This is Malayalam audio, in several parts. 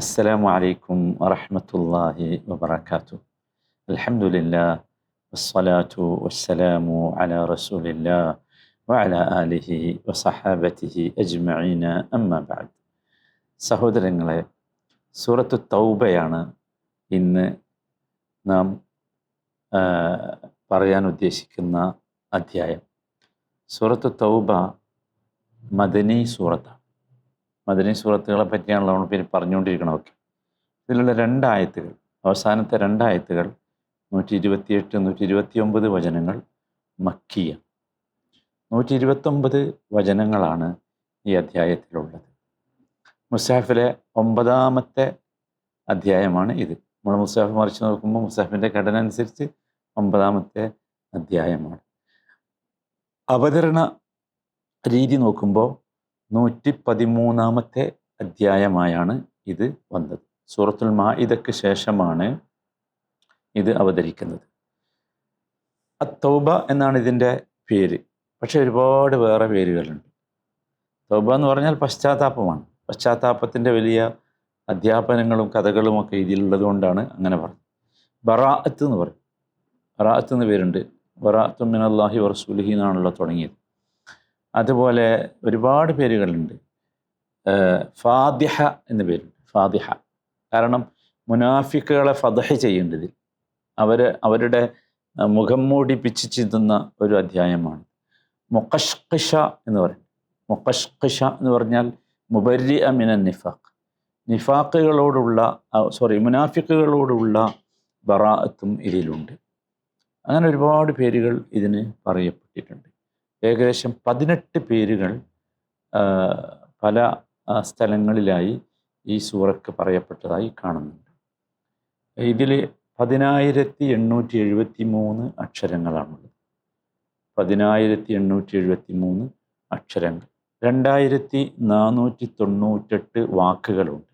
السلام عليكم ورحمة الله وبركاته الحمد لله والصلاة والسلام على رسول الله وعلى آله وصحابته أجمعين أما بعد സഹോദരങ്ങളെ സൂറത്ത് തൗബയാണ് ഇന്ന് നാം ആ, പറയാൻ ഉദ്ദേശിക്കുന്ന അധ്യായം സൂറത്ത് തൗബ മദനി സൂറത്താണ് മദനി സൂറത്തുകളെ പറ്റിയാണല്ലോ നമ്മൾ പിന്നെ പറഞ്ഞുകൊണ്ടിരിക്കണമൊക്കെ ഇതിലുള്ള രണ്ടായത്തുകൾ അവസാനത്തെ രണ്ടായത്തുകൾ നൂറ്റി ഇരുപത്തിയെട്ട് നൂറ്റി ഇരുപത്തി ഒമ്പത് വചനങ്ങൾ മക്കിയ. നൂറ്റി ഇരുപത്തൊമ്പത് വചനങ്ങളാണ് ഈ അധ്യായത്തിലുള്ളത്. മുസാഫിലെ ഒമ്പതാമത്തെ അധ്യായമാണ് ഇത്. നമ്മൾ മുസാഫ് മറിച്ച് നോക്കുമ്പോൾ മുസാഫിന്റെ ഘടന അനുസരിച്ച് ഒമ്പതാമത്തെ അധ്യായമാണ്. അവതരണ രീതി നോക്കുമ്പോൾ നൂറ്റി പതിമൂന്നാമത്തെ അധ്യായമായാണ് ഇത് വന്നത്. സൂറത്തുൽ മാഇദയ്ക്ക് ശേഷമാണ് ഇത് അവതരിക്കുന്നത്. അത്തൗബ എന്നാണ് ഇതിന്റെ പേര്. പക്ഷെ ഒരുപാട് വേറെ പേരുകളുണ്ട്. തൗബ എന്ന് പറഞ്ഞാൽ പശ്ചാത്താപമാണ്. പശ്ചാത്താപത്തിന്റെ വലിയ അധ്യാപനങ്ങളും കഥകളും ഒക്കെ ഇതിലുള്ളത് കൊണ്ടാണ് അങ്ങനെ പറഞ്ഞത്. ബറാഅത്ത് എന്ന് പറയും. ബറാഅത്ത് എന്ന് പേരുണ്ട്. ബറാഅത്തു മിനല്ലാഹി വറസൂലിഹി എന്നാണല്ലോ തുടങ്ങിയത്. അതുപോലെ ഒരുപാട് പേരുകളുണ്ട്. ഫാദിഹ എന്ന പേരുണ്ട് ഫാദിഹ കാരണം മുനാഫിക്കുകളെ ഫതഹ ചെയ്യേണ്ടതിൽ അവർ അവരുടെ മുഖം മൂടി പിച്ച് ചിന്തുന്ന ഒരു അധ്യായമാണ്. മൊക്കഷ്കിഷ എന്ന് പറയും. മൊക്കഷ്കിഷ എന്ന് പറഞ്ഞാൽ മുബരി അമിനൻ നിഫാഖ്. നിഫാക്കുകളോടുള്ള സോറി മുനാഫിക്കുകളോടുള്ള ബറാഅത്തും ഇതിലുണ്ട്. അങ്ങനെ ഒരുപാട് പേരുകൾ ഇതിന് പറയപ്പെട്ടിട്ടുണ്ട്. ഏകദേശം പതിനെട്ട് പേരുകൾ പല സ്ഥലങ്ങളിലായി ഈ സൂറക്ക് പറയപ്പെട്ടതായി കാണുന്നുണ്ട്. ഇതിൽ പതിനായിരത്തി എണ്ണൂറ്റി എഴുപത്തി മൂന്ന് അക്ഷരങ്ങളാണുള്ളത്. പതിനായിരത്തി എണ്ണൂറ്റി എഴുപത്തി മൂന്ന് അക്ഷരങ്ങൾ. രണ്ടായിരത്തി നാനൂറ്റി തൊണ്ണൂറ്റെട്ട് വാക്കുകളുണ്ട്.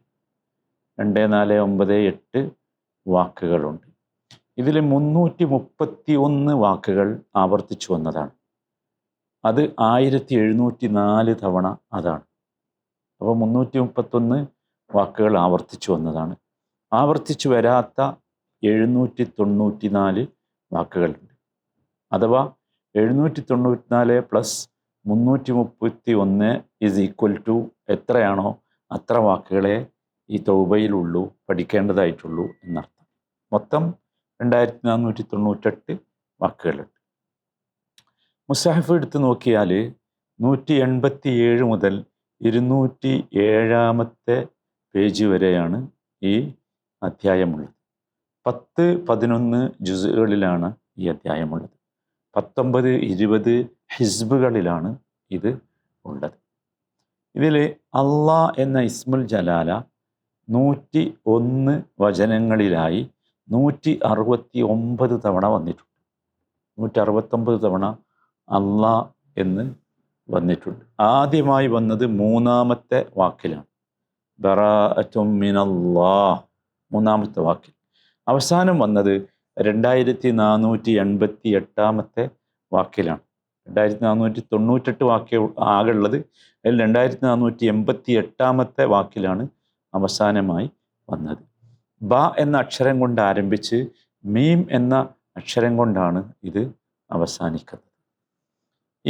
രണ്ട് നാല് ഒമ്പത് എട്ട് വാക്കുകളുണ്ട്. ഇതിൽ മുന്നൂറ്റി മുപ്പത്തി ഒന്ന് വാക്കുകൾ ആവർത്തിച്ചു വന്നതാണ്. അത് ആയിരത്തി എഴുന്നൂറ്റി നാല് തവണ അതാണ്. അപ്പോൾ മുന്നൂറ്റി മുപ്പത്തൊന്ന് വാക്കുകൾ ആവർത്തിച്ചു വന്നതാണ്. ആവർത്തിച്ചു വരാത്ത എഴുന്നൂറ്റി തൊണ്ണൂറ്റി നാല് വാക്കുകളുണ്ട്. അഥവാ എഴുന്നൂറ്റി തൊണ്ണൂറ്റി നാല് പ്ലസ് മുന്നൂറ്റി മുപ്പത്തി ഒന്ന് ഇസ് ഈക്വൽ ടു എത്രയാണോ അത്ര വാക്കുകളെ ഈ തൗബയിലുള്ളൂ പഠിക്കേണ്ടതായിട്ടുള്ളൂ എന്നർത്ഥം. മൊത്തം രണ്ടായിരത്തി നാനൂറ്റി തൊണ്ണൂറ്റെട്ട് വാക്കുകളുണ്ട്. മുസാഹിഫ് എടുത്ത് നോക്കിയാൽ നൂറ്റി എൺപത്തി ഏഴ് മുതൽ ഇരുന്നൂറ്റി ഏഴാമത്തെ പേജ് വരെയാണ് ഈ അധ്യായമുള്ളത്. പത്ത് പതിനൊന്ന് ജുസുകളിലാണ് ഈ അധ്യായമുള്ളത്. പത്തൊമ്പത് ഇരുപത് ഹിസ്ബുകളിലാണ് ഇത് ഉള്ളത്. ഇതിൽ അള്ളാ എന്ന ഇസ്മുൽ ജലാല നൂറ്റി ഒന്ന് വചനങ്ങളിലായി നൂറ്റി അറുപത്തി ഒമ്പത് തവണ വന്നിട്ടുണ്ട്. നൂറ്റി അറുപത്തൊമ്പത് തവണ അള്ളാ എന്ന് വന്നിട്ടുണ്ട്. ആദ്യമായി വന്നത് മൂന്നാമത്തെ വാക്കിലാണ്. ബറാഅത്തും മിനല്ലാ മൂന്നാമത്തെ വാക്കിൽ. അവസാനം വന്നത് രണ്ടായിരത്തി നാനൂറ്റി എൺപത്തി എട്ടാമത്തെ വാക്കിലാണ്. രണ്ടായിരത്തി നാനൂറ്റി തൊണ്ണൂറ്റെട്ട് വാക്യ ആകുള്ളത് അതിൽ രണ്ടായിരത്തി നാനൂറ്റി എൺപത്തി എട്ടാമത്തെ വാക്കിലാണ് അവസാനമായി വന്നത്. ബ എന്ന അക്ഷരം കൊണ്ട് ആരംഭിച്ച് മീം എന്ന അക്ഷരം കൊണ്ടാണ് ഇത് അവസാനിക്കുന്നത്.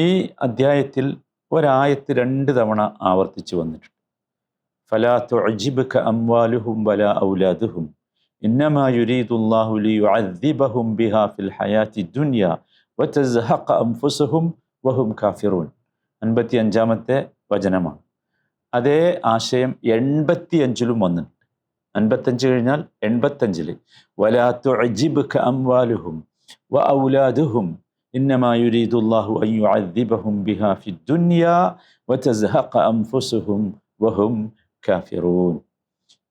ഈ അദ്ധ്യായത്തിൽ ഒരായത്ത് രണ്ട് തവണ ആവർത്തിച്ചു വന്നിട്ടുണ്ട്. ഫലാ തുഅജിബുക അംവാലുഹും വല ഔലാദുഹും. ഇന്നമാ യുരീദുല്ലാഹു ലിയുഅദ്ദിബഹും ബിഹാ ഫിൽ ഹയാത്തി ദുനിയ വതസ്ഹഖ അംഫുസഹും വഹും കാഫിറൂൻ അൻപത്തി അഞ്ചാമത്തെ വചനമാണ്. അതേ ആശയം എൺപത്തി അഞ്ചിലും വന്നിട്ടുണ്ട്. അൻപത്തഞ്ച് കഴിഞ്ഞാൽ എൺപത്തഞ്ചിൽ വലാ തുഅജിബുക അംവാലുഹും വ ഔലാദുഹും إنما يريد الله أن يعذبهم بها في الدنيا وتزهق أنفسهم وهم كافرون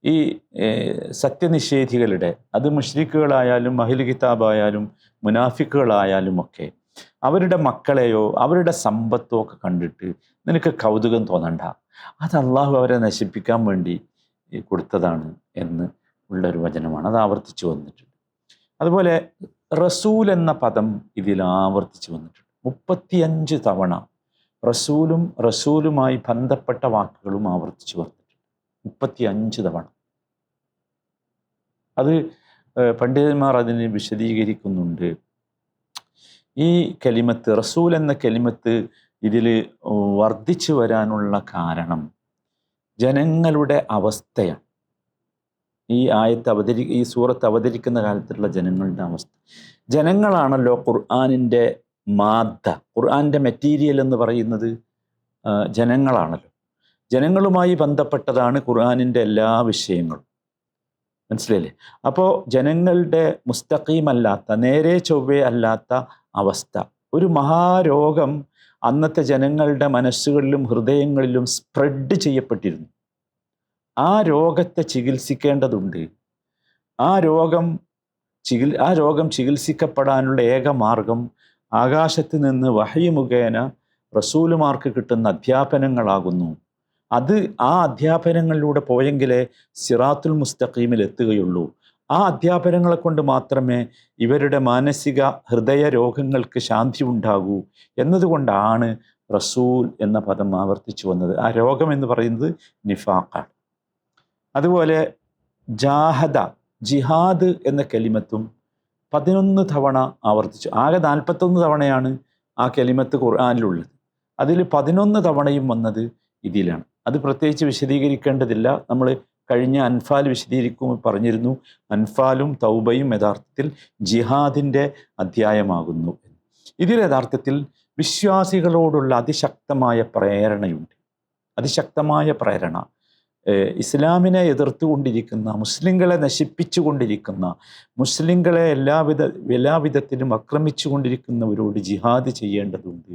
ഈ ഏഹ്, സത്യനിഷേധികളുടെ അത് മുഷ്രിക്കുകളായാലും മഹിൽ കിതാബായാലും മുനാഫിക്കുകളായാലും ഒക്കെ അവരുടെ മക്കളെയോ അവരുടെ സമ്പത്തോ ഒക്കെ കണ്ടിട്ട് നിനക്ക് കൗതുകം തോന്നണ്ട അത് അള്ളാഹു അവരെ നശിപ്പിക്കാൻ വേണ്ടി ഈ കൊടുത്തതാണ് എന്ന് ഉള്ളൊരു വചനമാണ് അത് ആവർത്തിച്ചു വന്നിട്ടുണ്ട് അതുപോലെ റസൂൽ എന്ന പദം ഇതിൽ ആവർത്തിച്ചു വന്നിട്ടുണ്ട്. മുപ്പത്തിയഞ്ച് തവണ റസൂലും റസൂലുമായി ബന്ധപ്പെട്ട വാക്കുകളും ആവർത്തിച്ചു വന്നിട്ടുണ്ട്. മുപ്പത്തി അഞ്ച് തവണ. അത് പണ്ഡിതന്മാർ അതിനെ വിശദീകരിക്കുന്നുണ്ട്. ഈ കലിമത്ത് റസൂൽ എന്ന കലിമത്ത് ഇതിൽ വർദ്ധിച്ചു വരാനുള്ള കാരണം ജനങ്ങളുടെ അവസ്ഥയാണ്. ഈ ആയത്ത് അവതരി ഈ സൂറത്ത് അവതരിക്കുന്ന കാലത്തുള്ള ജനങ്ങളുടെ അവസ്ഥ. ജനങ്ങളാണല്ലോ ഖുർആാനിന്റെ മാദ്ദ ഖുർആാനിന്റെ മെറ്റീരിയൽ എന്ന് പറയുന്നത് ജനങ്ങളാണല്ലോ. ജനങ്ങളുമായി ബന്ധപ്പെട്ടതാണ് ഖുർആാനിന്റെ എല്ലാ വിഷയങ്ങളും. മനസ്സിലായില്ലേ? അപ്പോൾ ജനങ്ങളുടെ മുസ്തഖീമല്ലാത്ത നേരെ ചൊവ്വേ അല്ലാത്ത അവസ്ഥ. ഒരു മഹാരോഗം അന്നത്തെ ജനങ്ങളുടെ മനസ്സുകളിലും ഹൃദയങ്ങളിലും സ്പ്രെഡ് ചെയ്യപ്പെട്ടിരുന്നു. ആ രോഗത്തെ ചികിത്സിക്കേണ്ടതുണ്ട്. ആ രോഗം ചികിൽ ആ രോഗം ചികിത്സിക്കപ്പെടാനുള്ള ഏക മാർഗം ആകാശത്ത് നിന്ന് വഹയി മുഖേന റസൂലുമാർക്ക് കിട്ടുന്ന അധ്യാപനങ്ങളാകുന്നു. അത് ആ അധ്യാപനങ്ങളിലൂടെ പോയെങ്കിലേ സിറാത്തുൽ മുസ്തഖീമിൽ എത്തുകയുള്ളൂ. ആ അധ്യാപനങ്ങളെ കൊണ്ട് മാത്രമേ ഇവരുടെ മാനസിക ഹൃദയ രോഗങ്ങൾക്ക് ശാന്തി ഉണ്ടാകൂ എന്നതുകൊണ്ടാണ് റസൂൽ എന്ന പദം ആവർത്തിച്ചു വന്നത്. ആ രോഗം എന്ന് പറയുന്നത് നിഫാഖാണ്. അതുപോലെ ജാഹദ ജിഹാദ് എന്ന കലിമത്തും പതിനൊന്ന് തവണ ആവർത്തിച്ചു. ആകെ നാൽപ്പത്തൊന്ന് തവണയാണ് ആ കലിമത്ത് ഖുർആാനിലുള്ളത്. അതിൽ പതിനൊന്ന് തവണയും വന്നത് ഇതിലാണ്. അത് പ്രത്യേകിച്ച് വിശദീകരിക്കേണ്ടതില്ല. നമ്മൾ കഴിഞ്ഞ അൻഫാൽ വിശദീകരിക്കുമ്പോൾ പറഞ്ഞിരുന്നു അൻഫാലും തൗബയും യഥാർത്ഥത്തിൽ ജിഹാദിന്റെ അധ്യായമാകുന്നു. ഇതിൽ യഥാർത്ഥത്തിൽ വിശ്വാസികളോടുള്ള അതിശക്തമായ പ്രേരണയുണ്ട്. അതിശക്തമായ പ്രേരണ. ഇസ്ലാമിനെ എതിർത്തുകൊണ്ടിരിക്കുന്ന മുസ്ലിങ്ങളെ നശിപ്പിച്ചുകൊണ്ടിരിക്കുന്ന മുസ്ലിങ്ങളെ എല്ലാവിധ എല്ലാവിധത്തിലും ആക്രമിച്ചു കൊണ്ടിരിക്കുന്നവരോട് ജിഹാദ് ചെയ്യേണ്ടതുണ്ട്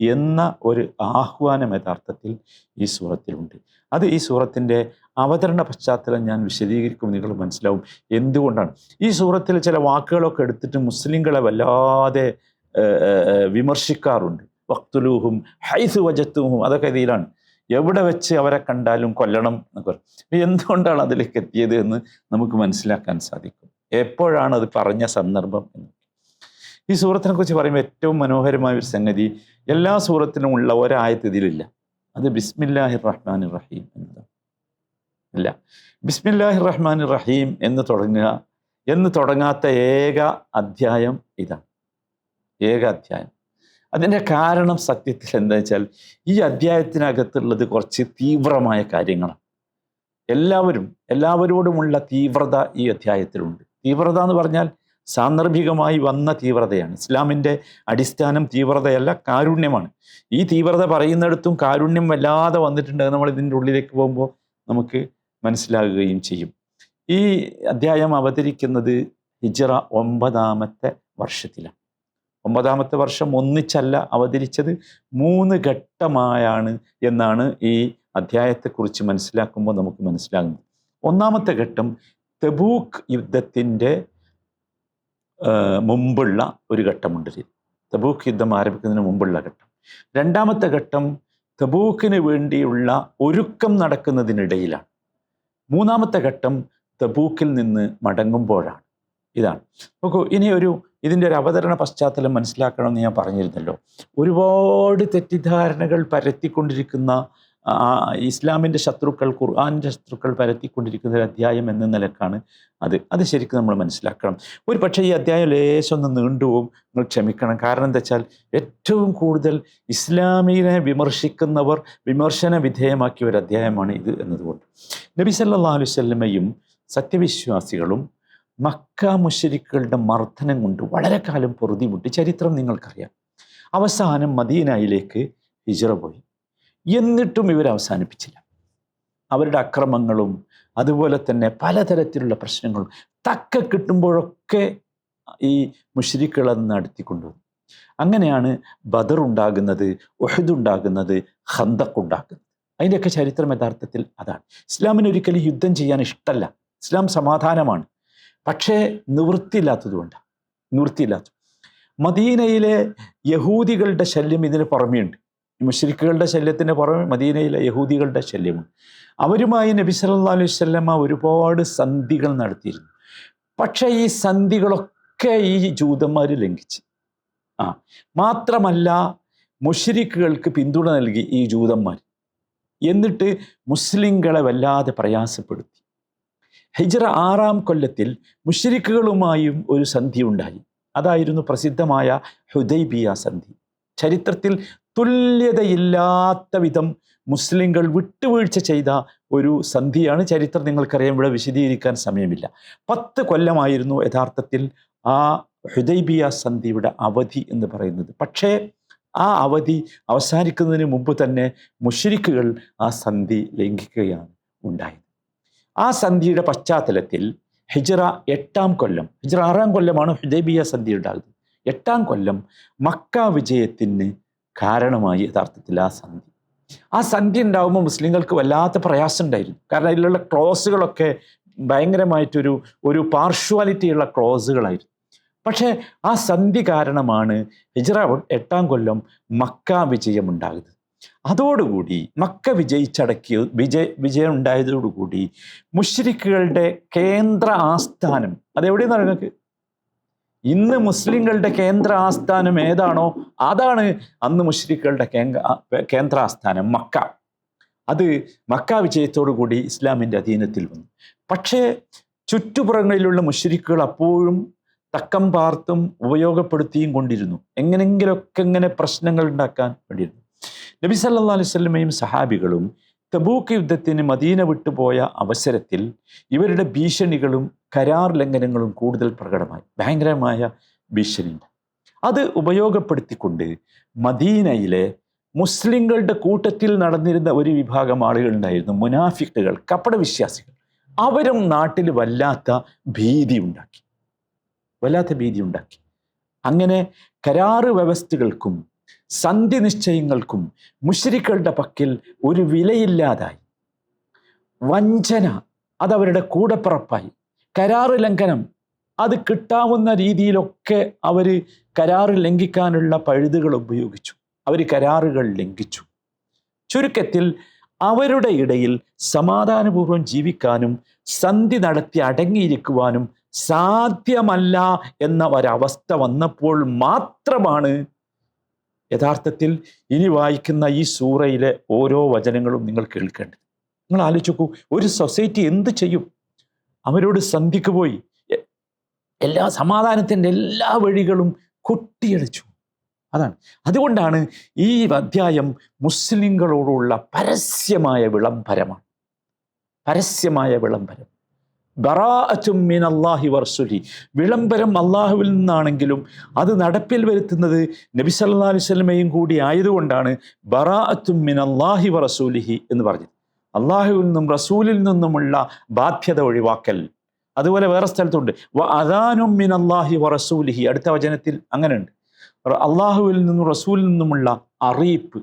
എന്ന ഒരു ആഹ്വാനം യഥാർത്ഥത്തിൽ ഈ സൂറത്തിലുണ്ട്. അത് ഈ സൂറത്തിന്റെ അവതരണ പശ്ചാത്തലം ഞാൻ വിശദീകരിക്കും നിങ്ങൾ മനസ്സിലാവും എന്തുകൊണ്ടാണ്. ഈ സൂറത്തിൽ ചില വാക്കുകളൊക്കെ എടുത്തിട്ട് മുസ്ലിങ്ങളെ വല്ലാതെ വിമർശിക്കാറുണ്ട്. വക്തുലൂഹും ഹൈസ് വജത്തുഹും അതൊക്കെ ഇതിലാണ്. എവിടെ വെച്ച് അവരെ കണ്ടാലും കൊല്ലണം എന്നൊക്കെ പറയും. എന്തുകൊണ്ടാണ് അതിലേക്ക് എത്തിയത് എന്ന് നമുക്ക് മനസ്സിലാക്കാൻ സാധിക്കും. എപ്പോഴാണ് അത് പറഞ്ഞ സന്ദർഭം എന്ന്. ഈ സൂറത്തിനെ കുറിച്ച് പറയുമ്പോൾ ഏറ്റവും മനോഹരമായ ഒരു സംഗതി എല്ലാ സൂറത്തിനും ഉള്ള ഒരായത്ത് ഇതിലില്ല അത് ബിസ്മില്ലാഹിർ റഹ്മാൻ റഹീം എന്നതാണ് ഇല്ല. ബിസ്മില്ലാഹിർ റഹ്മാൻ റഹീം എന്ന് തുടങ്ങുക എന്ന് തുടങ്ങാത്ത ഏക അധ്യായം ഇതാണ്. ഏക അധ്യായം. അതിന്റെ കാരണം സത്യത്തിൽ എന്താ വെച്ചാൽ ഈ അധ്യായത്തിനകത്തുള്ളത് കുറച്ച് തീവ്രമായ കാര്യങ്ങളാണ്. എല്ലാവരും എല്ലാവരോടുമുള്ള തീവ്രത ഈ അധ്യായത്തിലുണ്ട്. തീവ്രത എന്ന് പറഞ്ഞാൽ സാന്ദർഭികമായി വന്ന തീവ്രതയാണ്. ഇസ്ലാമിന്റെ അടിസ്ഥാനം തീവ്രതയല്ല കാരുണ്യമാണ്. ഈ തീവ്രത പറയുന്നിടത്തും കാരുണ്യം വല്ലാതെ വന്നിട്ടുണ്ട് നമ്മൾ ഇതിന്റെ ഉള്ളിലേക്ക് പോകുമ്പോൾ നമുക്ക് മനസ്സിലാകുകയും ചെയ്യും. ഈ അധ്യായം അവതരിക്കുന്നത് ഹിജറ ഒമ്പതാമത്തെ വർഷത്തിലാണ്. ഒമ്പതാമത്തെ വർഷം ഒന്നിച്ചല്ല അവതരിച്ചത് മൂന്ന് ഘട്ടമായാണ് എന്നാണ് ഈ അധ്യായത്തെക്കുറിച്ച് മനസ്സിലാക്കുമ്പോൾ നമുക്ക് മനസ്സിലാകുന്നത്. ഒന്നാമത്തെ ഘട്ടം തെബൂക്ക് യുദ്ധത്തിന്റെ മുമ്പുള്ള ഒരു ഘട്ടമുണ്ട്. തെബൂക്ക് യുദ്ധം ആരംഭിക്കുന്നതിന് മുമ്പുള്ള ഘട്ടം. രണ്ടാമത്തെ ഘട്ടം തബൂക്കിന് വേണ്ടിയുള്ള ഒരുക്കം നടക്കുന്നതിനിടയിലാണ്. മൂന്നാമത്തെ ഘട്ടം തബൂക്കിൽ നിന്ന് മടങ്ങുമ്പോഴാണ്. ഇതാണ്. നോക്കൂ ഇനി ഒരു ഇതിന്റെ ഒരു അവതരണ പശ്ചാത്തലം മനസ്സിലാക്കണമെന്ന് ഞാൻ പറഞ്ഞിരുന്നല്ലോ. ഒരുപാട് തെറ്റിദ്ധാരണകൾ പരത്തിക്കൊണ്ടിരിക്കുന്ന ഇസ്ലാമിന്റെ ശത്രുക്കൾ ഖുർആാനിന്റെ ശത്രുക്കൾ പരത്തിക്കൊണ്ടിരിക്കുന്ന ഒരു അധ്യായം എന്ന നിലക്കാണ് അത്. അത് ശരിക്കും നമ്മൾ മനസ്സിലാക്കണം. ഒരു പക്ഷേ ഈ അധ്യായം ലേശം നീണ്ടുപോകും നിങ്ങൾ ക്ഷമിക്കണം. കാരണം എന്താ വെച്ചാൽ ഏറ്റവും കൂടുതൽ ഇസ്ലാമിനെ വിമർശിക്കുന്നവർ വിമർശന വിധേയമാക്കിയ ഒരു അധ്യായമാണ് ഇത് എന്നതുകൊണ്ട്. നബി സല്ലാ അലൈഹി വസല്ലമയും സത്യവിശ്വാസികളും മക്ക മുഷരിക്കളുടെ മർദ്ദനം കൊണ്ട് വളരെ കാലം പൊറുതിമുട്ടി ചരിത്രം നിങ്ങൾക്കറിയാം. അവസാനം മദീനയിലേക്ക് ഹിജറ പോയി. എന്നിട്ടും ഇവർ അവസാനിപ്പിച്ചില്ല. അവരുടെ അക്രമങ്ങളും അതുപോലെ തന്നെ പലതരത്തിലുള്ള പ്രശ്നങ്ങളും തക്ക കിട്ടുമ്പോഴൊക്കെ ഈ മുഷരിക്കുകൾ അത് നടത്തിക്കൊണ്ടുവന്നു. അങ്ങനെയാണ് ബദർ ഉണ്ടാകുന്നത് ഒഹദ് ഉണ്ടാകുന്നത് ഹന്തക്ക് ഉണ്ടാക്കുന്നത്. അതിന്റെയൊക്കെ ചരിത്രം യഥാർത്ഥത്തിൽ അതാണ്. ഇസ്ലാമിന് ഒരിക്കലും യുദ്ധം ചെയ്യാൻ ഇഷ്ടമല്ല. ഇസ്ലാം സമാധാനമാണ്. പക്ഷേ നിവൃത്തിയില്ലാത്തതുകൊണ്ട് നിവൃത്തിയില്ലാത്തത്. മദീനയിലെ യഹൂദികളുടെ ശല്യം ഇതിന് പുറമെയുണ്ട്. മുഷരിക്കുകളുടെ ശല്യത്തിന് പുറമെ മദീനയിലെ യഹൂദികളുടെ ശല്യമുണ്ട്. അവരുമായി നബി സല്ലാ അലൈഹി സ്വല്ലമ്മ ഒരുപാട് സന്ധികൾ നടത്തിയിരുന്നു. പക്ഷേ ഈ സന്ധികളൊക്കെ ഈ ജൂതന്മാർ ലംഘിച്ച്. ആ മാത്രമല്ല മുഷരിക്കുകൾക്ക് പിന്തുണ നൽകി ഈ ജൂതന്മാർ എന്നിട്ട് മുസ്ലിങ്ങളെ വല്ലാതെ പ്രയാസപ്പെടുത്തി. ഹിജ്റ ആറാം കൊല്ലത്തിൽ മുഷരിക്കുകളുമായും ഒരു സന്ധി ഉണ്ടായി. അതായിരുന്നു പ്രസിദ്ധമായ ഹുദൈബിയ സന്ധി. ചരിത്രത്തിൽ തുല്യതയില്ലാത്ത വിധം മുസ്ലിങ്ങൾ വിട്ടുവീഴ്ച ചെയ്ത ഒരു സന്ധിയാണ് ചരിത്രം. നിങ്ങൾക്കറിയാം ഇവിടെ വിശദീകരിക്കാൻ സമയമില്ല. പത്ത് കൊല്ലമായിരുന്നു യഥാർത്ഥത്തിൽ ആ ഹുദൈബിയ സന്ധിയുടെ അവധി എന്ന് പറയുന്നത്. പക്ഷേ ആ അവധി അവസാനിക്കുന്നതിന് മുമ്പ് തന്നെ മുഷരിക്കുകൾ ആ സന്ധി ലംഘിക്കുകയാണ് ഉണ്ടായത്. ആ സന്ധിയുടെ പശ്ചാത്തലത്തിൽ ഹിജറ എട്ടാം കൊല്ലം ഹിജറ ആറാം കൊല്ലമാണ് ഹുദൈബിയ സന്ധി ഉണ്ടാകുന്നത് എട്ടാം കൊല്ലം മക്ക വിജയത്തിന് കാരണമായി യഥാർത്ഥത്തിൽ ആ സന്ധി. ആ സന്ധി ഉണ്ടാകുമ്പോൾ മുസ്ലിങ്ങൾക്ക് വല്ലാത്ത പ്രയാസം ഉണ്ടായിരുന്നു. കാരണം അതിലുള്ള ക്ലോസുകളൊക്കെ ഭയങ്കരമായിട്ടൊരു ഒരു പാർഷ്വാലിറ്റിയുള്ള ക്ലോസുകളായിരുന്നു. പക്ഷേ ആ സന്ധി കാരണമാണ് ഹിജ്റ എട്ടാം കൊല്ലം മക്ക വിജയമുണ്ടാകുന്നത് അതോടുകൂടി മക്ക വിജയിച്ചടക്കിയ വിജയ വിജയം ഉണ്ടായതോടുകൂടി മുഷ്രിക്കുകളുടെ കേന്ദ്ര ആസ്ഥാനം അതെവിടെയെന്ന് നിങ്ങൾക്ക്? ഇന്ന് മുസ്ലിങ്ങളുടെ കേന്ദ്ര ആസ്ഥാനം ഏതാണോ അതാണ് അന്ന് മുഷ്രിക്കുകളുടെ കേന്ദ്ര ആസ്ഥാനം മക്ക. അത് മക്ക വിജയത്തോടു കൂടി ഇസ്ലാമിന്റെ അധീനത്തിൽ വന്നു. പക്ഷേ ചുറ്റുപുറങ്ങളിലുള്ള മുഷ്രിക്കുകൾ അപ്പോഴും തക്കം പാർത്തും ഉപയോഗപ്പെടുത്തിയും കൊണ്ടിരുന്നു. എങ്ങനെങ്കിലൊക്കെ ഇങ്ങനെ പ്രശ്നങ്ങൾ ഉണ്ടാക്കാൻ വേണ്ടിയിരുന്നു. നബി സല്ലാ അലൈഹി സ്വലമയും സഹാബികളും തബൂക്ക് യുദ്ധത്തിന് മദീന വിട്ടുപോയ അവസരത്തിൽ ഇവരുടെ ഭീഷണികളും കരാർ ലംഘനങ്ങളും കൂടുതൽ പ്രകടമായി. ഭയങ്കരമായ ഭീഷണിയുണ്ട്. അത് ഉപയോഗപ്പെടുത്തിക്കൊണ്ട് മദീനയിലെ മുസ്ലിങ്ങളുടെ കൂട്ടത്തിൽ നടന്നിരുന്ന ഒരു വിഭാഗം ആളുകൾ ഉണ്ടായിരുന്നു. മുനാഫിക്കുകൾ കപടവിശ്വാസികൾ അവരും നാട്ടിൽ വല്ലാത്ത ഭീതി ഉണ്ടാക്കി. വല്ലാത്ത ഭീതി ഉണ്ടാക്കി. അങ്ങനെ കരാറ് വ്യവസ്ഥകൾക്കും സന്ധി നിശ്ചയങ്ങൾക്കും മുഷരിക്കളുടെ പക്കൽ ഒരു വിലയില്ലാതായി. വഞ്ചന അതവരുടെ കൂടപ്പിറപ്പായി കരാറ് ലംഘനം അത് കിട്ടാവുന്ന രീതിയിലൊക്കെ അവർ കരാറ് ലംഘിക്കാനുള്ള പഴുതുകൾ ഉപയോഗിച്ചു. അവർ കരാറുകൾ ലംഘിച്ചു. ചുരുക്കത്തിൽ അവരുടെ ഇടയിൽ സമാധാനപൂർവം ജീവിക്കാനും സന്ധി നടത്തി അടങ്ങിയിരിക്കുവാനും സാധ്യമല്ല എന്ന ഒരവസ്ഥ വന്നപ്പോൾ മാത്രമാണ് യഥാർത്ഥത്തിൽ ഇനി വായിക്കുന്ന ഈ സൂറയിലെ ഓരോ വചനങ്ങളും നിങ്ങൾ കേൾക്കേണ്ടത്. നിങ്ങൾ ആലോചിക്കൂ ഒരു സൊസൈറ്റി എന്ത് ചെയ്യും? അവരോട് സന്ധിക്ക് പോയി എല്ലാ സമാധാനത്തിന്റെ എല്ലാ വഴികളും കൊട്ടിയടിച്ചു. അതാണ്. അതുകൊണ്ടാണ് ഈ അധ്യായം മുസ്ലിങ്ങളോടുള്ള പരസ്യമായ വിളംബരമാണ്. പരസ്യമായ വിളംബരം. മിൻ അള്ളാഹി വർസുലി വിളംബരം അള്ളാഹുവിൽ നിന്നാണെങ്കിലും അത് നടപ്പിൽ വരുത്തുന്നത് നബി സല്ലാ അലൈഹി സ്വലമയും കൂടി ആയതുകൊണ്ടാണ് ബറാഅത്തും മിൻ അള്ളാഹി വറസൂലിഹി എന്ന് പറഞ്ഞത്. അള്ളാഹുവിൽ നിന്നും റസൂലിൽ നിന്നുമുള്ള ബാധ്യത ഒഴിവാക്കൽ. അതുപോലെ വേറെ സ്ഥലത്തുണ്ട്. വ അദാനും മിൻ അള്ളാഹി വറസൂലിഹി. അടുത്ത വചനത്തിൽ അങ്ങനെയുണ്ട്. അള്ളാഹുവിൽ നിന്നും റസൂലിൽ നിന്നുമുള്ള അറിയിപ്പ്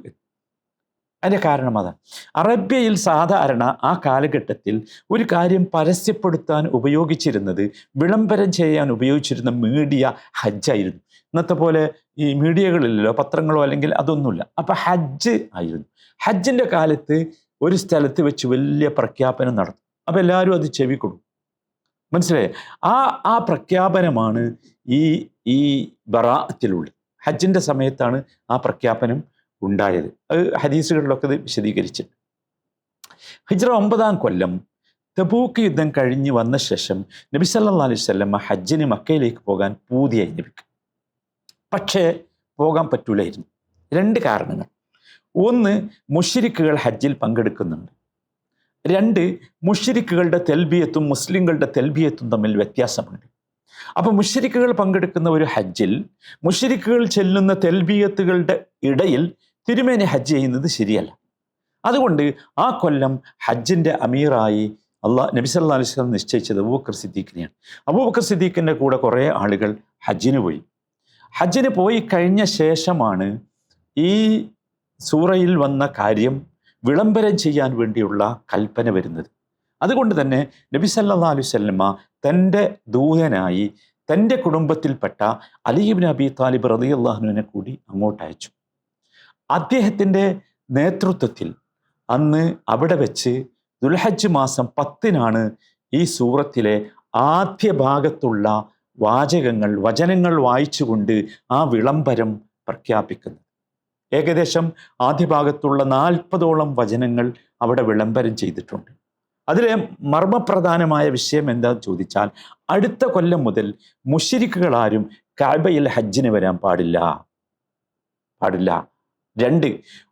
അതിന്റെ കാരണം അതാണ്. അറേബ്യയിൽ സാധാരണ ആ കാലഘട്ടത്തിൽ ഒരു കാര്യം പരസ്യപ്പെടുത്താൻ ഉപയോഗിച്ചിരുന്നത് വിളംബരം ചെയ്യാൻ ഉപയോഗിച്ചിരുന്ന മീഡിയ ഹജ്ജായിരുന്നു. ഇന്നത്തെ പോലെ ഈ മീഡിയകളില്ലല്ലോ പത്രങ്ങളോ അല്ലെങ്കിൽ അതൊന്നുമില്ല. അപ്പം ഹജ്ജ് ആയിരുന്നു. ഹജ്ജിന്റെ കാലത്ത് ഒരു സ്ഥലത്ത് വെച്ച് വലിയ പ്രഖ്യാപനം നടത്തും അപ്പം എല്ലാവരും അത് ചെവി കൊടുക്കും മനസ്സിലായേ? ആ ആ പ്രഖ്യാപനമാണ് ഈ ഈ ബറാത്തിലുള്ളത്. ഹജ്ജിന്റെ സമയത്താണ് ആ പ്രഖ്യാപനം ഉണ്ടായത്. അത് ഹദീസുകളിലൊക്കെ ഇത് വിശദീകരിച്ച് ഹിജ്ര ഒമ്പതാം കൊല്ലം തബൂക്ക് യുദ്ധം കഴിഞ്ഞ് വന്ന ശേഷം നബി സല്ലാ അലൈഹി സ്വല്ലമ്മ ഹജ്ജിന് മക്കയിലേക്ക് പോകാൻ പൂതിയായി നബിക്ക്. പക്ഷേ പോകാൻ പറ്റൂലായിരുന്നു. രണ്ട് കാരണങ്ങൾ. ഒന്ന് മുഷിരിക്കുകൾ ഹജ്ജിൽ പങ്കെടുക്കുന്നുണ്ട്. രണ്ട് മുഷിരിക്കുകളുടെ തെൽബിയത്തും മുസ്ലിങ്ങളുടെ തെൽബിയത്തും തമ്മിൽ വ്യത്യാസമുണ്ട്. അപ്പോൾ മുഷരിക്കുകൾ പങ്കെടുക്കുന്ന ഒരു ഹജ്ജിൽ മുഷരിക്കുകൾ ചെല്ലുന്ന തെൽബിയത്തുകളുടെ ഇടയിൽ തിരുമേനി ഹജ്ജ് ചെയ്യുന്നത് ശരിയല്ല. അതുകൊണ്ട് ആ കൊല്ലം ഹജ്ജിന്റെ അമീറായി അള്ളാഹ് നബി സല്ലാ അലൈഹി സ്വലം നിശ്ചയിച്ചത് അബൂബക്കർ സിദ്ദീഖിനെയാണ്. അബൂബക്കർ സിദ്ദീഖിന്റെ കൂടെ കുറേ ആളുകൾ ഹജ്ജിന് പോയി. ഹജ്ജിന് പോയി കഴിഞ്ഞ ശേഷമാണ് ഈ സൂറയിൽ വന്ന കാര്യം വിളംബരം ചെയ്യാൻ വേണ്ടിയുള്ള കൽപ്പന വരുന്നത്. അതുകൊണ്ട് തന്നെ നബി സല്ലാ അലൈഹി സ്വല്ലമ്മ തന്റെ ദൂതനായി തന്റെ കുടുംബത്തിൽപ്പെട്ട അലീബിൻ അബി താലിബ് റതി അള്ളാഹുവിനെ കൂടി അങ്ങോട്ട് അയച്ചു. അദ്ദേഹത്തിന്റെ നേതൃത്വത്തിൽ അന്ന് അവിടെ വെച്ച് ദുൽഹജ്ജ് മാസം പത്തിനാണ് ഈ സൂറത്തിലെ ആദ്യ ഭാഗത്തുള്ള വാചകങ്ങൾ വചനങ്ങൾ വായിച്ചുകൊണ്ട് ആ വിളംബരം പ്രഖ്യാപിക്കുന്നത്. ഏകദേശം ആദ്യ ഭാഗത്തുള്ള നാൽപ്പതോളം വചനങ്ങൾ അവിടെ വിളംബരം ചെയ്തിട്ടുണ്ട്. അതിലെ മർമ്മപ്രധാനമായ വിഷയം എന്താണെന്ന് ചോദിച്ചാൽ അടുത്ത കൊല്ലം മുതൽ മുഷിരിക്കുകൾ ആരും കാബയിൽ ഹജ്ജിന് വരാൻ പാടില്ല. പാടില്ല. രണ്ട്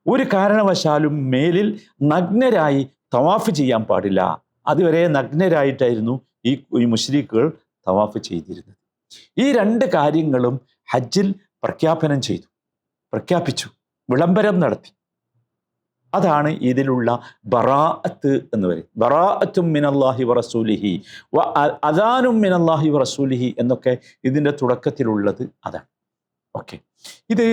ഒരു കാരണവശാലും മേലിൽ നഗ്നരായി തവാഫ് ചെയ്യാൻ പാടില്ല. അതുവരെ നഗ്നരായിട്ടായിരുന്നു ഈ ഈ തവാഫ് ചെയ്തിരുന്നത്. ഈ രണ്ട് കാര്യങ്ങളും ഹജ്ജിൽ പ്രഖ്യാപനം ചെയ്തു. പ്രഖ്യാപിച്ചു. വിളംബരം നടത്തി. അതാണ് ഇതിലുള്ള ബറാഅത്ത് എന്ന് പറയും. ബറാഅത്തും മിനല്ലാഹി വറസൂലിഹി വ അദാനും മിനല്ലാഹി വറസൂലിഹി എന്നൊക്കെ ഇതിന്റെ തുടക്കത്തിലുള്ളത് അതാണ്. ഓക്കെ. ഇത്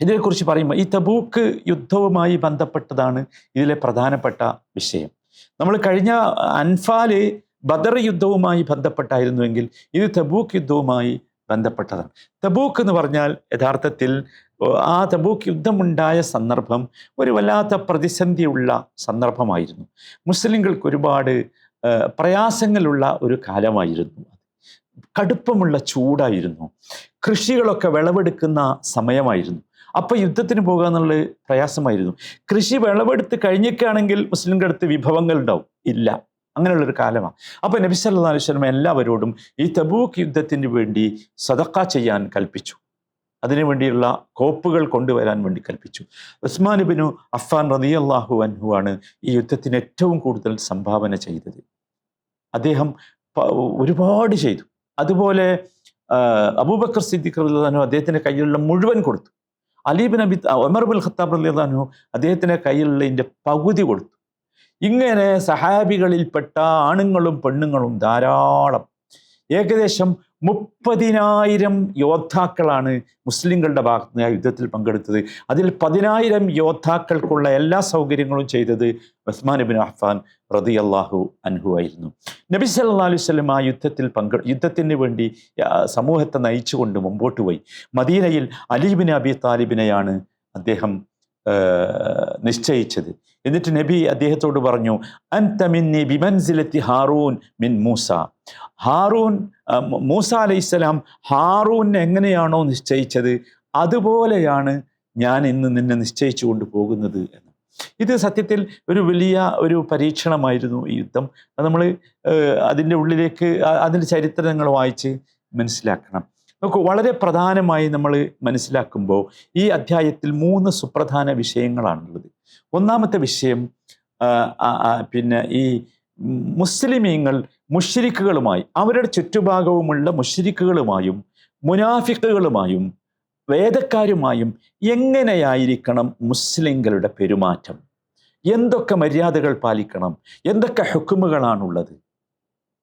ഇതിനെക്കുറിച്ച് പറയുമ്പോൾ ഈ തബൂക്ക് യുദ്ധവുമായി ബന്ധപ്പെട്ടതാണ് ഇതിലെ പ്രധാനപ്പെട്ട വിഷയം. നമ്മൾ കഴിഞ്ഞ അൻഫാൽ ബദർ യുദ്ധവുമായി ബന്ധപ്പെട്ടായിരുന്നുവെങ്കിൽ ഇത് തബൂക്ക് യുദ്ധവുമായി ബന്ധപ്പെട്ടതാണ്. തബൂക്ക് എന്ന് പറഞ്ഞാൽ യഥാർത്ഥത്തിൽ ആ തബൂക്ക് യുദ്ധമുണ്ടായ സന്ദർഭം ഒരു വല്ലാത്ത പ്രതിസന്ധിയുള്ള സന്ദർഭമായിരുന്നു. മുസ്ലിങ്ങൾക്ക് ഒരുപാട് പ്രയാസങ്ങളുള്ള ഒരു കാലമായിരുന്നു കടുപ്പമുള്ള ചൂടായിരുന്നു. കൃഷികളൊക്കെ വിളവെടുക്കുന്ന സമയമായിരുന്നു. അപ്പോൾ യുദ്ധത്തിന് പോകുക എന്നുള്ളത് പ്രയാസമായിരുന്നു. കൃഷി വിളവെടുത്ത് കഴിഞ്ഞേക്കാണെങ്കിൽ മുസ്ലിംകളുടെ അടുത്ത് വിഭവങ്ങൾ ഉണ്ടാവും. ഇല്ല. അങ്ങനെയുള്ളൊരു കാലമാണ്. അപ്പോൾ നബി അലൈഹി വസല്ലം എല്ലാവരോടും ഈ തബൂക്ക് യുദ്ധത്തിന് വേണ്ടി സദക്ക ചെയ്യാൻ കൽപ്പിച്ചു. അതിനു വേണ്ടിയുള്ള കോപ്പുകൾ കൊണ്ടുവരാൻ വേണ്ടി കൽപ്പിച്ചു. ഉസ്മാൻ ബിനു അഫ്ഫാൻ റളിയല്ലാഹു അൻഹു ആണ് ഈ യുദ്ധത്തിന് ഏറ്റവും കൂടുതൽ സംഭാവന ചെയ്തത്. അദ്ദേഹം ഒരുപാട് ചെയ്തു. അതുപോലെ അബൂബക്കർ സിദ്ദിഖ് റളിയല്ലാഹു അദ്ദേഹത്തിന്റെ കയ്യിലുള്ള മുഴുവൻ കൊടുത്തു. അലീബിൻ അബി ഒമർ ബുൽ ഖത്താബ് റളിയല്ലാഹു അദ്ദേഹത്തിന്റെ കയ്യിലുള്ളതിന്റെ പകുതി കൊടുത്തു. ഇങ്ങനെ സഹാബികളിൽപ്പെട്ട ആണുങ്ങളും പെണ്ണുങ്ങളും ധാരാളം. ഏകദേശം മുപ്പതിനായിരം യോദ്ധാക്കളാണ് മുസ്ലിങ്ങളുടെ ഭാഗത്ത് നിന്ന് ആ യുദ്ധത്തിൽ പങ്കെടുത്തത്. അതിൽ പതിനായിരം യോദ്ധാക്കൾക്കുള്ള എല്ലാ സൗകര്യങ്ങളും ചെയ്തത് ഉസ്മാൻ ബിൻ അഹ്ഫാൻ റതി അള്ളാഹു അൻഹു ആയിരുന്നു. നബി സല്ലാ അലൈഹി സ്വലം ആ യുദ്ധത്തിൽ പങ്കെ യുദ്ധത്തിന് വേണ്ടി സമൂഹത്തെ നയിച്ചുകൊണ്ട് മുമ്പോട്ട് പോയി. മദീനയിൽ അലീബിൻ അബി താലിബിനെയാണ് അദ്ദേഹം നിശ്ചയിച്ചത്. എന്നിട്ട് നബി അദ്ദേഹത്തോട് പറഞ്ഞു അൻതമിന്നി ബിമൻസിലെത്തി ഹാറൂൻ മിൻ മൂസ. ഹാറൂൻ മൂസ മൂസ അലൈഹിസ്സലാം ഹാറൂനെ എങ്ങനെയാണോ നിശ്ചയിച്ചത് അതുപോലെയാണ് ഞാൻ ഇന്ന് നിന്നെ നിശ്ചയിച്ചു കൊണ്ട് പോകുന്നത് എന്ന്. ഇത് സത്യത്തിൽ ഒരു വലിയ ഒരു പരീക്ഷണമായിരുന്നു ഈ യുദ്ധം. അത് നമ്മൾ അതിന്റെ ഉള്ളിലേക്ക് അതിന്റെ ചരിത്രങ്ങൾ വായിച്ച് മനസ്സിലാക്കണം. നോക്കൂ വളരെ പ്രധാനമായി നമ്മൾ മനസ്സിലാക്കുമ്പോൾ ഈ അധ്യായത്തിൽ മൂന്ന് സുപ്രധാന വിഷയങ്ങളാണുള്ളത്. ഒന്നാമത്തെ വിഷയം പിന്നെ ഈ മുസ്ലിമീങ്ങൾ മുഷിരിക്കുകളുമായി അവരുടെ ചുറ്റുഭാഗവുമുള്ള മുഷിരിക്കുകളുമായും മുനാഫിക്കുകളുമായും വേദക്കാരുമായും എങ്ങനെയായിരിക്കണം മുസ്ലിങ്ങളുടെ പെരുമാറ്റം? എന്തൊക്കെ മര്യാദകൾ പാലിക്കണം? എന്തൊക്കെ ഹുക്കുമുകളാണുള്ളത്?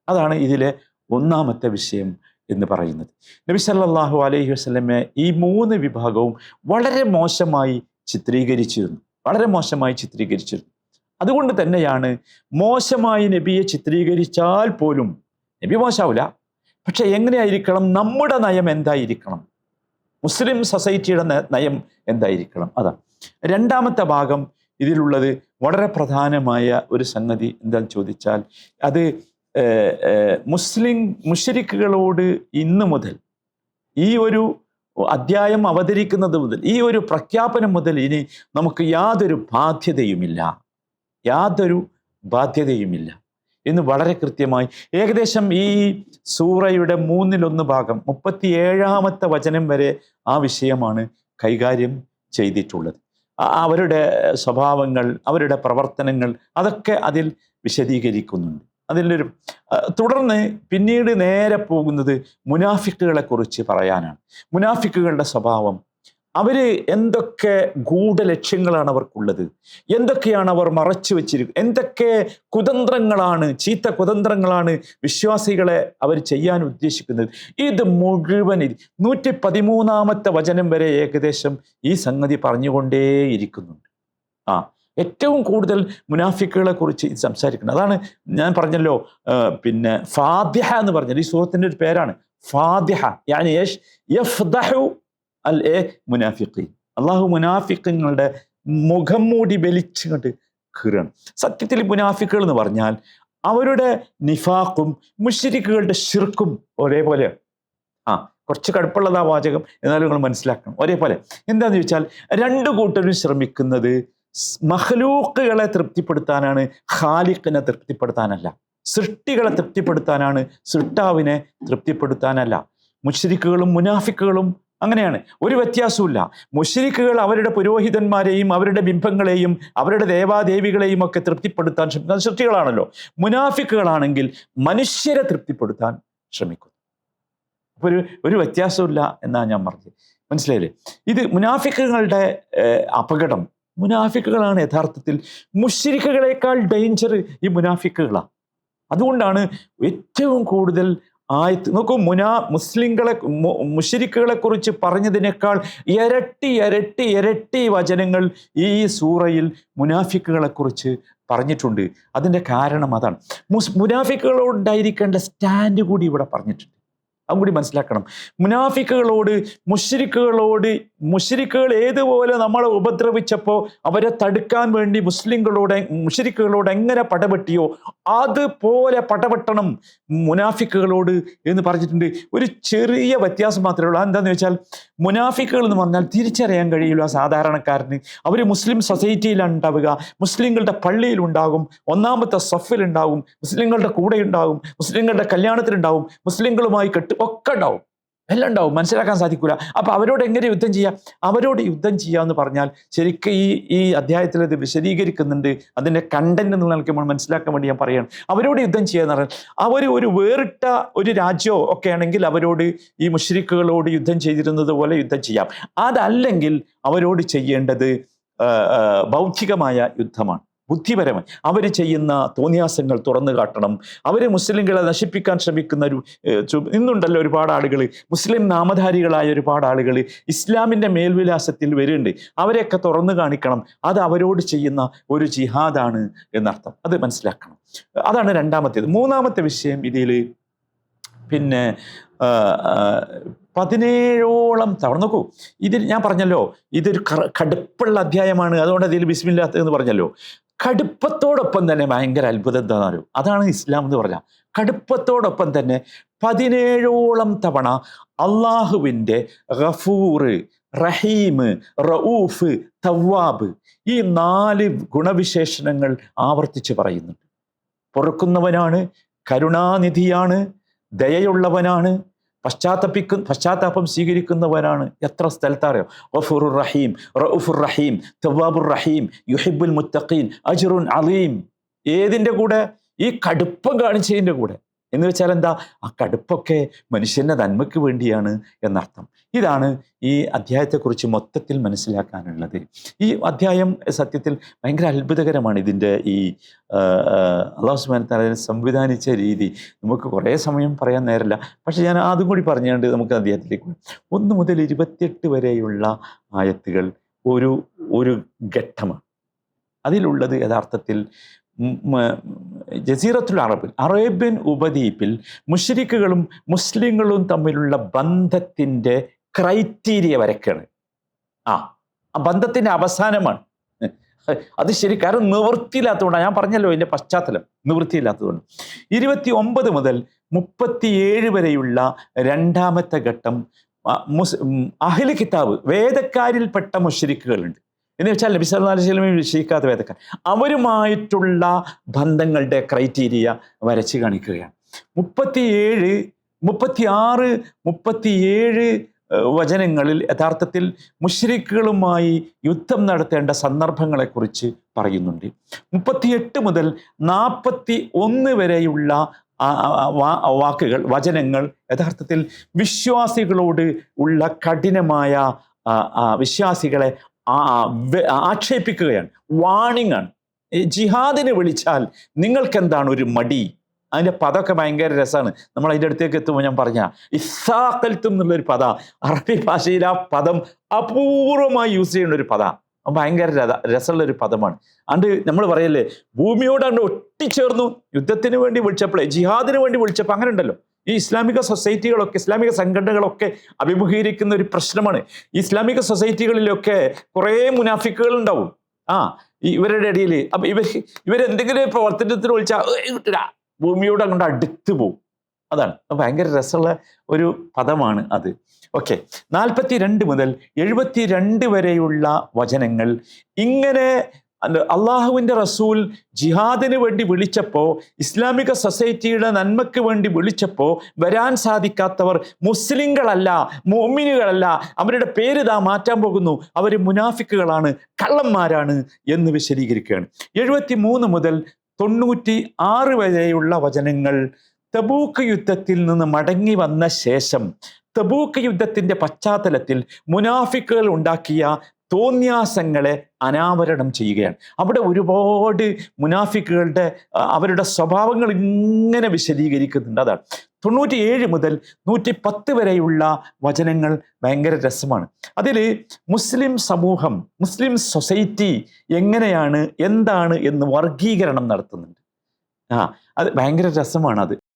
അതാണ് ഇതിലെ ഒന്നാമത്തെ വിഷയം. എന്ന് പറയുന്നത്. നബി സല്ലാഹു അലൈഹി വസ്ലമെ ഈ മൂന്ന് വിഭാഗവും വളരെ മോശമായി ചിത്രീകരിച്ചിരുന്നു. വളരെ മോശമായി ചിത്രീകരിച്ചിരുന്നു. അതുകൊണ്ട് തന്നെയാണ് മോശമായി നബിയെ ചിത്രീകരിച്ചാൽ പോലും നബി മോശാവില്ല. പക്ഷെ എങ്ങനെയായിരിക്കണം? നമ്മുടെ നയം എന്തായിരിക്കണം? മുസ്ലിം സൊസൈറ്റിയുടെ നയം എന്തായിരിക്കണം? അതാണ് രണ്ടാമത്തെ ഭാഗം ഇതിലുള്ളത് വളരെ പ്രധാനമായ ഒരു സംഗതി എന്താണെന്ന് ചോദിച്ചാൽ അത് മുസ്ലിം മുഷരിക്കുകളോട് ഇന്ന് മുതൽ ഈ ഒരു അധ്യായം അവതരിക്കുന്നത് മുതൽ ഈ ഒരു പ്രഖ്യാപനം മുതൽ ഇനി നമുക്ക് യാതൊരു ബാധ്യതയുമില്ല. യാതൊരു ബാധ്യതയുമില്ല. എന്ന് വളരെ കൃത്യമായി ഏകദേശം ഈ സൂറയുടെ മൂന്നിലൊന്ന് ഭാഗം മുപ്പത്തിയേഴാമത്തെ വചനം വരെ ആ വിഷയമാണ് കൈകാര്യം ചെയ്തിട്ടുള്ളത്. അവരുടെ സ്വഭാവങ്ങൾ അവരുടെ പ്രവർത്തനങ്ങൾ അതൊക്കെ അതിൽ വിശദീകരിക്കുന്നുണ്ട്. അതിലൊരു ഒരു തുടർന്ന് പിന്നീട് നേരെ പോകുന്നത് മുനാഫിക്കുകളെ കുറിച്ച് പറയാനാണ്. മുനാഫിക്കുകളുടെ സ്വഭാവം അവർ എന്തൊക്കെ ഗൂഢലക്ഷ്യങ്ങളാണ് അവർക്കുള്ളത്? എന്തൊക്കെയാണ് അവർ മറച്ചു വെച്ചിരിക്കുന്നത് എന്തൊക്കെ കുതന്ത്രങ്ങളാണ് ചീത്ത കുതന്ത്രങ്ങളാണ് വിശ്വാസികളെ അവർ ചെയ്യാൻ ഉദ്ദേശിക്കുന്നത്? ഇത് മുഴുവൻ നൂറ്റി പതിമൂന്നാമത്തെ വചനം വരെ ഏകദേശം ഈ സംഗതി പറഞ്ഞുകൊണ്ടേയിരിക്കുന്നുണ്ട്. ആ ഏറ്റവും കൂടുതൽ മുനാഫിക്കുകളെ കുറിച്ച് ഇത് സംസാരിക്കുന്നത്. അതാണ് ഞാൻ പറഞ്ഞല്ലോ പിന്നെ ഫാദ്യഹ എന്ന് പറഞ്ഞത്. ഈ സുഹൃത്തിന്റെ ഒരു പേരാണ്. ഫാദ്യഹ യാനി യഷ് യഫ്ദഹു അൽ എ മുനാഫിഖീൻ. അള്ളാഹു മുനാഫിക്കങ്ങളുടെ മുഖം മൂടി വലിച്ചുകൊണ്ട് കീറാണ്. സത്യത്തിൽ മുനാഫിക്കുകൾ എന്ന് പറഞ്ഞാൽ അവരുടെ നിഫാഖും മുഷരിക്കുകളുടെ ഷിർക്കും ഒരേപോലെ ആ കുറച്ച് കടുപ്പുള്ളതാ വാചകം എന്നാലും നിങ്ങൾ മനസ്സിലാക്കണം. ഒരേപോലെ. എന്താണെന്ന് ചോദിച്ചാൽ രണ്ട് കൂട്ടരും ശ്രമിക്കുന്നത് മഹലൂക്കുകളെ തൃപ്തിപ്പെടുത്താനാണ് ഖാലിഖിനെ തൃപ്തിപ്പെടുത്താനല്ല. സൃഷ്ടികളെ തൃപ്തിപ്പെടുത്താനാണ് സൃഷ്ടാവിനെ തൃപ്തിപ്പെടുത്താനല്ല. മുഷരിക്കുകളും മുനാഫിക്കുകളും അങ്ങനെയാണ്. ഒരു വ്യത്യാസവുമില്ല. മുഷരിക്കുകൾ അവരുടെ പുരോഹിതന്മാരെയും അവരുടെ ബിംബങ്ങളെയും അവരുടെ ദേവാദേവികളെയും ഒക്കെ തൃപ്തിപ്പെടുത്താൻ ശ്രമിക്കുന്ന സൃഷ്ടികളാണല്ലോ. മുനാഫിക്കുകളാണെങ്കിൽ മനുഷ്യരെ തൃപ്തിപ്പെടുത്താൻ ശ്രമിക്കുന്നു. അപ്പോൾ ഒരു ഒരു വ്യത്യാസമില്ല എന്നാണ് ഞാൻ പറഞ്ഞത്. മനസ്സിലായില്ലേ? ഇത് മുനാഫിക്കുകളുടെ അപകടം മുനാഫിക്കുകളാണ് യഥാർത്ഥത്തിൽ. മുഷിരിക്കുകളേക്കാൾ ഡേഞ്ചർ ഈ മുനാഫിക്കുകളാണ്. അതുകൊണ്ടാണ് ഏറ്റവും കൂടുതൽ ആയത്ത് നോക്കൂ മുനാ മുസ്ലിങ്ങളെ മുഷിരിക്കുകളെ കുറിച്ച് പറഞ്ഞതിനേക്കാൾ ഇരട്ടി ഇരട്ടി ഇരട്ടി വചനങ്ങൾ ഈ സൂറയിൽ മുനാഫിക്കുകളെ കുറിച്ച് പറഞ്ഞിട്ടുണ്ട്. അതിന്റെ കാരണം അതാണ്. മുസ് മുനാഫിക്കുകളോടുണ്ടായിരിക്കേണ്ട സ്റ്റാൻഡ് കൂടി ഇവിടെ പറഞ്ഞിട്ടുണ്ട്. അതും കൂടി മനസ്സിലാക്കണം. മുനാഫിക്കുകളോട് മുശ്രിക്കുകളോട് മുശ്രിക്കുകൾ ഏതുപോലെ നമ്മളെ ഉപദ്രവിച്ചപ്പോൾ അവരെ തടുക്കാൻ വേണ്ടി മുസ്ലിങ്ങളോട് മുശ്രിക്കുകളോട് എങ്ങനെ പടപെട്ടിയോ അതുപോലെ പടപെട്ടണം മുനാഫിക്കുകളോട് എന്ന് പറഞ്ഞിട്ടുണ്ട്. ഒരു ചെറിയ വ്യത്യാസം മാത്രമേ ഉള്ളൂ. എന്താണെന്ന് വെച്ചാൽ മുനാഫിക്കുകൾ എന്ന് പറഞ്ഞാൽ തിരിച്ചറിയാൻ കഴിയില്ല സാധാരണക്കാരന്. അവർ മുസ്ലിം സൊസൈറ്റിയിലാണ് ഉണ്ടാവുക മുസ്ലിങ്ങളുടെ പള്ളിയിലുണ്ടാകും ഒന്നാമത്തെ സഫിലുണ്ടാകും മുസ്ലിങ്ങളുടെ കൂടെ ഉണ്ടാകും മുസ്ലിങ്ങളുടെ കല്യാണത്തിലുണ്ടാവും മുസ്ലിങ്ങളുമായി കെട്ട് ഒക്കെ ഉണ്ടാവും. എല്ലാം ഉണ്ടാവും. മനസ്സിലാക്കാൻ സാധിക്കില്ല അപ്പൊ അവരോട് എങ്ങനെ യുദ്ധം ചെയ്യാം? അവരോട് യുദ്ധം ചെയ്യുക ചെയ്യാന്ന് പറഞ്ഞാൽ ശരിക്കും ഈ ഈ അധ്യായത്തിൽ ഇത് വിശദീകരിക്കുന്നുണ്ട്. അതിന്റെ കണ്ടന്റ് എന്ന് നമ്മൾ മനസ്സിലാക്കാൻ വേണ്ടി ഞാൻ പറയണം. അവരോട് യുദ്ധം ചെയ്യാന്ന് പറഞ്ഞാൽ അവർ ഒരു വേറിട്ട ഒരു രാജ്യമോ ഒക്കെ ആണെങ്കിൽ അവരോട് ഈ മുഷ്രിക്കുകളോട് യുദ്ധം ചെയ്തിരുന്നത് പോലെ യുദ്ധം ചെയ്യാം. അതല്ലെങ്കിൽ അവരോട് ചെയ്യേണ്ടത് ബൗദ്ധികമായ യുദ്ധമാണ്. ബുദ്ധിപരമായി. അവർ ചെയ്യുന്ന തോന്നിയാസങ്ങൾ തുറന്നു കാട്ടണം. അവർ മുസ്ലിങ്ങളെ നശിപ്പിക്കാൻ ശ്രമിക്കുന്ന ഒരു ഇന്നുണ്ടല്ലോ ഒരുപാട് ആളുകൾ മുസ്ലിം നാമധാരികളായ ഒരുപാട് ആളുകൾ ഇസ്ലാമിന്റെ മേൽവിലാസത്തിൽ വരുന്നുണ്ട്. അവരെയൊക്കെ തുറന്നു കാണിക്കണം. അത് അവരോട് ചെയ്യുന്ന ഒരു ജിഹാദാണ് എന്നർത്ഥം. അത് മനസ്സിലാക്കണം. അതാണ് രണ്ടാമത്തേത്. മൂന്നാമത്തെ വിഷയം ഇതിൽ പിന്നെ പതിനേഴോളം തവണ. നോക്കൂ ഇതിൽ ഞാൻ പറഞ്ഞല്ലോ ഇതൊരു കടുപ്പുള്ള അധ്യായമാണ്. അതുകൊണ്ട് ഇതിൽ ബിസ്മില്ലാത്ത എന്ന് പറഞ്ഞല്ലോ. കടുപ്പത്തോടൊപ്പം തന്നെ ഭയങ്കര അത്ഭുതം എന്താണെന്നറിയോ അതാണ് ഇസ്ലാം എന്ന് പറഞ്ഞാൽ കടുപ്പത്തോടൊപ്പം തന്നെ പതിനേഴോളം തവണ അള്ളാഹുവിന്റെ ഗഫൂർ റഹീം റഊഫ് തവാബ് ഈ നാല് ഗുണവിശേഷണങ്ങൾ ആവർത്തിച്ച് പറയുന്നുണ്ട്. പൊറുക്കുന്നവനാണ് കരുണാനിധിയാണ് ദയയുള്ളവനാണ് പശ്ചാത്തപിക്കും പശ്ചാത്താപം സ്വീകരിക്കുന്നവനാണ് എത്ര സ്ഥലത്ത് അറിയാം? റഫുർ റഹീം റഊഫുർ റഹീം തവാബുർ റഹീം യുഹിബുൽ മുത്തഖീൻ അജുറുൻ അലീം. ഏതിന്റെ കൂടെ? ഈ കടുപ്പം കാണിച്ചതിന്റെ കൂടെ. എന്ന് വെച്ചാൽ എന്താ? ആ കടുപ്പൊക്കെ മനുഷ്യന്റെ നന്മയ്ക്ക് വേണ്ടിയാണ് എന്നർത്ഥം. ഇതാണ് ഈ അധ്യായത്തെക്കുറിച്ച് മൊത്തത്തിൽ മനസ്സിലാക്കാനുള്ളത്. ഈ അധ്യായം സത്യത്തിൽ ഭയങ്കര അത്ഭുതകരമാണ് ഇതിന്റെ ഈ ആ, ആ, അള്ളാഹു സുബാൻ തലനെ സംവിധാനിച്ച രീതി. നമുക്ക് കുറേ സമയം പറയാൻ നേരമില്ല. പക്ഷേ ഞാൻ അതും കൂടി പറഞ്ഞുകൊണ്ട് നമുക്ക് അധ്യായത്തിലേക്ക് ഒന്ന് മുതൽ ഇരുപത്തിയെട്ട് വരെയുള്ള ആയത്തുകൾ ഒരു ഒരു ഘട്ടമാണ്. അതിലുള്ളത് യഥാർത്ഥത്തിൽ ജസീറത്തുൽ അറബിൽ അറേബ്യൻ ഉപദ്വീപിൽ മുഷരിക്കുകളും മുസ്ലിങ്ങളും തമ്മിലുള്ള ബന്ധത്തിന്റെ ക്രൈറ്റീരിയ വരയ്ക്കാണ്. ആ ബന്ധത്തിന്റെ അവസാനമാണ്. അത് ശരി കാരണം നിവൃത്തിയില്ലാത്തതുകൊണ്ടാണ്. ഞാൻ പറഞ്ഞല്ലോ എന്റെ പശ്ചാത്തലം നിവൃത്തിയില്ലാത്തതുകൊണ്ട്. ഇരുപത്തി ഒമ്പത് മുതൽ മുപ്പത്തിയേഴ് വരെയുള്ള രണ്ടാമത്തെ ഘട്ടം മുസ് കിതാബ് വേദക്കാരിൽപ്പെട്ട മുഷരിക്കുകളുണ്ട്. എന്ന് വെച്ചാൽ നബി സല്ലാ അലൈഹി വസല്ലമയെ വിശ്വസിക്കാത്ത വേദക്കാർ. അവരുമായിട്ടുള്ള ബന്ധങ്ങളുടെ ക്രൈറ്റീരിയ വരച്ച് കാണിക്കുകയാണ്. മുപ്പത്തിയേഴ് മുപ്പത്തിയാറ് മുപ്പത്തിയേഴ് വചനങ്ങളിൽ യഥാർത്ഥത്തിൽ മുഷ്രിഖുകളുമായി യുദ്ധം നടത്തേണ്ട സന്ദർഭങ്ങളെക്കുറിച്ച് പറയുന്നുണ്ട്. മുപ്പത്തിയെട്ട് മുതൽ നാൽപ്പത്തി ഒന്ന് വരെയുള്ള വാക്കുകൾ വചനങ്ങൾ യഥാർത്ഥത്തിൽ വിശ്വാസികളോട് ഉള്ള കഠിനമായ വിശ്വാസികളെ ആക്ഷേപിക്കുകയാണ്. വാണിംഗ് ആണ്. ജിഹാദിനെ വിളിച്ചാൽ നിങ്ങൾക്ക് എന്താണ് ഒരു മടി? അതിന്റെ പദമൊക്കെ ഭയങ്കര രസമാണ്. നമ്മൾ അതിന്റെ അടുത്തേക്ക് എത്തുമ്പോൾ ഞാൻ പറഞ്ഞ ഇസാക്കൽത്തും എന്നുള്ളൊരു പദ അറബി ഭാഷയിൽ ആ പദം അപൂർവമായി യൂസ് ചെയ്യുന്ന ഒരു പദ. ഭയങ്കര രസമുള്ള ഒരു പദമാണ്. അണ്ട് നമ്മൾ പറയല്ലേ ഭൂമിയോട് അണ്ട് ഒട്ടിച്ചേർന്നു. യുദ്ധത്തിന് വേണ്ടി വിളിച്ചപ്പോൾ ജിഹാദിന് വേണ്ടി വിളിച്ചപ്പോൾ അങ്ങനെ ഉണ്ടല്ലോ ഈ ഇസ്ലാമിക സൊസൈറ്റികളൊക്കെ ഇസ്ലാമിക സംഘടനകളൊക്കെ അഭിമുഖീകരിക്കുന്ന ഒരു പ്രശ്നമാണ്. ഇസ്ലാമിക സൊസൈറ്റികളിലൊക്കെ കുറേ മുനാഫിക്കുകൾ ഉണ്ടാവും ആ ഇവരുടെ ഇടയിൽ. അപ്പൊ ഇവർ ഇവരെന്തെങ്കിലും പ്രവർത്തനത്തിന് വിളിച്ചാൽ ഭൂമിയോട് അങ്ങോട്ട് അടുത്ത് പോകും അതാണ്. അത് ഭയങ്കര രസമുള്ള ഒരു പദമാണ് അത്. ഓക്കെ. നാൽപ്പത്തി രണ്ട് മുതൽ എഴുപത്തി രണ്ട് വരെയുള്ള വചനങ്ങൾ ഇങ്ങനെ അള്ളാഹുവിന്റെ റസൂൽ ജിഹാദിന് വേണ്ടി വിളിച്ചപ്പോൾ ഇസ്ലാമിക സൊസൈറ്റിയുടെ നന്മയ്ക്ക് വേണ്ടി വിളിച്ചപ്പോൾ വരാൻ സാധിക്കാത്തവർ മുസ്ലിങ്ങളല്ല മോമിനുകളല്ല. അവരുടെ പേര് ഇതാ മാറ്റാൻ പോകുന്നു. അവർ മുനാഫിക്കുകളാണ് കള്ളന്മാരാണ് എന്ന് വിശദീകരിക്കുകയാണ്. എഴുപത്തി മൂന്ന് മുതൽ തൊണ്ണൂറ്റി ആറ് വരെയുള്ള വചനങ്ങൾ തബൂക്ക് യുദ്ധത്തിൽ നിന്ന് മടങ്ങി വന്ന ശേഷം തബൂക്ക് യുദ്ധത്തിന്റെ പശ്ചാത്തലത്തിൽ മുനാഫിക്കുകൾ ഉണ്ടാക്കിയ തോന്യാസങ്ങളെ അനാവരണം ചെയ്യുകയാണ്. അവിടെ ഒരുപാട് മുനാഫിക്കുകളുടെ അവരുടെ സ്വഭാവങ്ങൾ ഇങ്ങനെ വിശദീകരിക്കുന്നുണ്ട്. അതാണ്. തൊണ്ണൂറ്റിയേഴ് മുതൽ നൂറ്റി പത്ത് വരെയുള്ള വചനങ്ങൾ ഭയങ്കര രസമാണ്. അതിൽ മുസ്ലിം സമൂഹം മുസ്ലിം സൊസൈറ്റി എങ്ങനെയാണ് എന്താണ് എന്ന് വർഗീകരണം നടത്തുന്നുണ്ട്. ആ അത് ഭയങ്കര രസമാണ് അത്